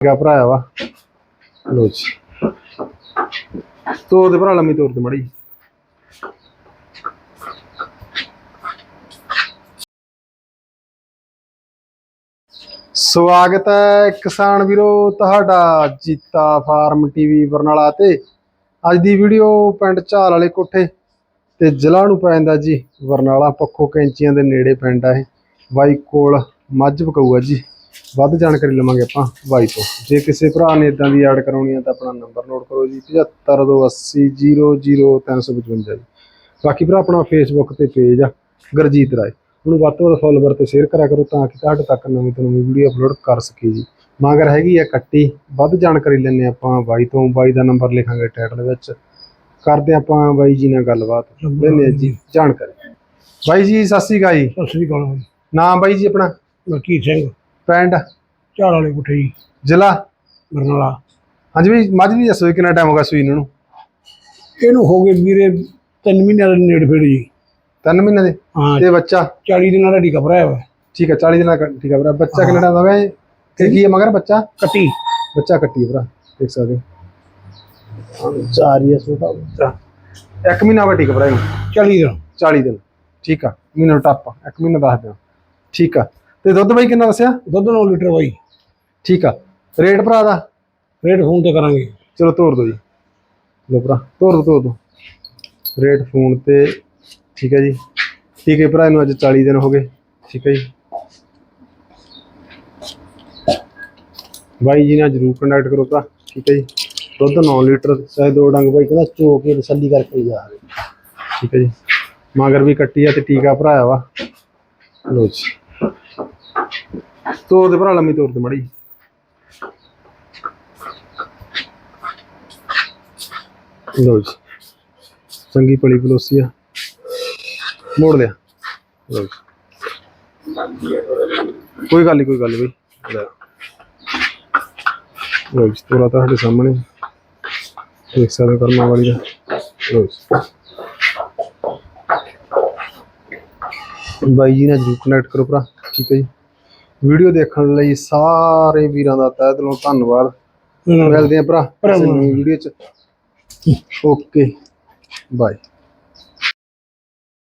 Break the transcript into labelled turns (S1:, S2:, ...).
S1: ਗਾ ਭਰਾਇਆ ਵਾ। ਲੋ ਜੀ। ਤੋਰ ਦੇ ਭਰਾ ਲੰਮੀ, ਤੋਰ ਤੇ ਮੜੀ। ਸਵਾਗਤ ਹੈ ਕਿਸਾਨ ਵੀਰੋ, ਤੁਹਾਡਾ ਜੀਤਾ ਫਾਰਮ ਟੀਵੀ ਬਰਨਾਲਾ ਤੇ। ਅੱਜ ਦੀ ਵੀਡੀਓ ਪਿੰਡ ਝਾਲ ਵਾਲੇ ਕੋਠੇ ਤੇ ਜ਼ਿਲ੍ਹਾ ਨੂੰ ਪੈ ਜਾਂਦਾ ਜੀ। ਬਰਨਾਲਾ ਪੱਖੋ ਕੈਂਚੀਆਂ ਦੇ ਨੇੜੇ ਪਿੰਡ ਆ ਇਹ। ਬਾਈ ਕੋਲ ਮੱਝ ਪਕਾਊ ਜੀ। ਵੱਧ ਜਾਣਕਾਰੀ ਲਵਾਂਗੇ ਆਪਾਂ ਬਾਈ ਤੋਂ। ਜੇ ਕਿਸੇ ਭਰਾ ਨੇ ਇਦਾਂ ਦੀ ਐਡ ਕਰਾਉਣੀ ਆ ਤਾਂ ਆਪਣਾ ਨੰਬਰ ਨੋਟ ਕਰੋ ਜੀ 7528000355 ਜੀ। ਬਾਕੀ ਭਰਾ ਆਪਣਾ ਫੇਸਬੁੱਕ ਤੇ ਪੇਜ ਆ ਗੁਰਜੀਤ ਰਾਏ। ਉਹਨੂੰ ਵੱਧ ਤੋਂ ਵੱਧ ਫੋਲੋਵਰ ਤੇ ਸ਼ੇਅਰ ਕਰਿਆ ਕਰੋ ਤਾਂ ਕਿ ਤੁਹਾਡੇ ਤੱਕ ਨਵੀਂ ਤੋਂ ਨਵੀਂ ਵੀਡੀਓ ਅਪਲੋਡ ਕਰ ਸਕੀਏ ਜੀ। ਮਗਰ ਹੈਗੀ ਆ ਕੱਟੀ ਵੱਧ ਜਾਣਕਾਰੀ ਲੈਣੇ ਆਪਾਂ ਬਾਈ ਤੋਂ। ਬਾਈ ਦਾ ਨੰਬਰ ਲਿਖਾਂਗੇ ਟਾਈਟਲ ਵਿੱਚ। ਕਰਦੇ ਆਪਾਂ ਬਾਈ ਜੀ ਨਾਲ ਗੱਲਬਾਤ। ਲੈਣੇ ਜੀ ਜਾਣਕਾਰੀ। ਬਾਈ ਜੀ ਸਤਿ ਸ਼੍ਰੀ ਅਕਾਲ ਜੀ।
S2: ਸਤਿ ਸ੍ਰੀ ਅਕਾਲ ਜੀ।
S1: ਨਾਮ ਬਾਈ ਜੀ ਆਪਣਾ?
S2: ਮਲਕੀਤ ਸਿੰਘ।
S1: ਪਿੰਡ?
S2: ਝਾੜ ਵਾਲੇ ਕੋਠੇ ਜੀ।
S1: ਜ਼ਿਲ੍ਹਾ?
S2: ਬਰਨਾਲਾ।
S1: ਹਾਂਜੀ ਵੀ ਮੱਝ ਦੀ ਦੱਸੋ ਜੀ ਕਿੰਨਾ ਟਾਈਮ ਹੋ ਗਿਆ ਸੂਈ ਨੂੰ ਇਹਨੂੰ?
S2: ਹੋ ਗਏ ਵੀਰੇ ਤਿੰਨ ਮਹੀਨਿਆਂ ਦੇ ਨੇੜੇ ਫੇੜ ਜੀ।
S1: ਤਿੰਨ ਮਹੀਨੇ ਦੇ?
S2: ਹਾਂ।
S1: ਤੇ ਬੱਚਾ?
S2: 40 ਦਿਨਾਂ ਦਾ ਟੀਕਾ ਭਰਾਇਆ ਵਾ
S1: ਠੀਕ ਹੈ 40 ਦਿਨਾਂ ਦਾ ਹੈ ਭਰਾ ਬੱਚਾ ਕਿੰਨਾ ਟਾਈਮ ਦਾ ਹੋਇਆ? ਤੇ ਕੀ ਹੈ ਮਗਰ ਬੱਚਾ?
S2: ਕੱਟੀ।
S1: ਬੱਚਾ ਕੱਟੀ ਭਰਾ ਦੇਖ ਸਕਦੇ ਚਾਰ ਹੀ ਹੈ ਛੋਟਾ ਬੱਚਾ। ਇੱਕ ਮਹੀਨਾ ਠੀਕ ਹੈ ਭਰਾ ਇਹਨੂੰ?
S2: 40 ਦਿਨ।
S1: 40 ਦਿਨ। ਠੀਕ ਆ ਮਹੀਨਾ ਟੱਪ ਇੱਕ ਮਹੀਨਾ ਦੱਸ ਦਿਓ। ਠੀਕ ਆ। ਤੇ ਦੁੱਧ ਬਾਈ ਕਿੰਨਾ ਦੱਸਿਆ?
S2: ਦੁੱਧ 9 ਲੀਟਰ ਬਾਈ।
S1: ਠੀਕ ਆ। ਰੇਟ ਭਰਾ ਦਾ?
S2: ਰੇਟ ਫੋਨ ਤੇ ਕਰਾਂਗੇ।
S1: ਚਲੋ ਤੋਰ ਦੋ ਜੀ। ਲੋ ਭਰਾ ਤੋਰ ਦੋ ਤੋਰ ਦੋ। ਰੇਟ ਫੋਨ ਤੇ ਠੀਕ ਹੈ ਜੀ। ਠੀਕ ਹੈ ਭਰਾ ਇਹਨੂੰ ਅੱਜ 40 ਦਿਨ ਹੋ ਗਏ। ਠੀਕ ਹੈ ਜੀ। ਬਾਈ ਜੀ ਨਾਲ ਜਰੂਰ ਕੰਟੈਕਟ ਕਰੋ ਭਰਾ। ਠੀਕ ਹੈ ਜੀ। ਦੁੱਧ 9 ਲੀਟਰ ਚਾਹੇ ਦੋ ਡੰਗ ਬਾਈ ਕਹਿੰਦਾ ਚੋ ਕੇ ਤਸੱਲੀ ਕਰਕੇ ਜਾ ਰਹੇ। ਠੀਕ ਹੈ ਜੀ। ਮਗਰ ਵੀ ਕੱਟੀ ਆ ਤੇ ਟੀਕਾ ਭਰਾਇਆ ਵਾ। ਲੋ ਜੀ। ਤੋਰ ਦੇ ਭਰਾ, ਲੰਮੀ ਤੋਰ ਤੇ, ਮੜੀ। ਲੋ ਜੀ। ਚੰਗੀ ਪਲੀ ਪਲੋਸੀ ਆ। ਮੋੜ ਲਿਆ। ਲਓ ਜੀ। ਕੋਈ ਗੱਲ ਨਹੀਂ ਕੋਈ ਗੱਲ ਨਹੀਂ ਬਈ। ਲੈ। ਜੀ, ਤੋਰਾ ਤਾਂ ਸਾਡੇ ਸਾਹਮਣੇ। ਦੇਖ ਸਕਦੇ ਕਰਮਾ ਵਾਲੀ ਦਾ। ਲਓ ਜੀ। ਬਾਈ ਜੀ ਨਾਲ ਜਰੂਰ ਕਨੈਕਟ ਕਰੋ ਭਰਾ। ਠੀਕ ਹੈ ਜੀ। ਵੀਡੀਓ ਦੇਖਣ ਲਈ ਸਾਰੇ ਵੀਰਾਂ ਦਾ ਤਹਿ ਦਿਲੋਂ ਧੰਨਵਾਦ। ਮਿਲਦੇ ਆ ਭਰਾ ਵੀਡੀਓ ਚ। Okay bye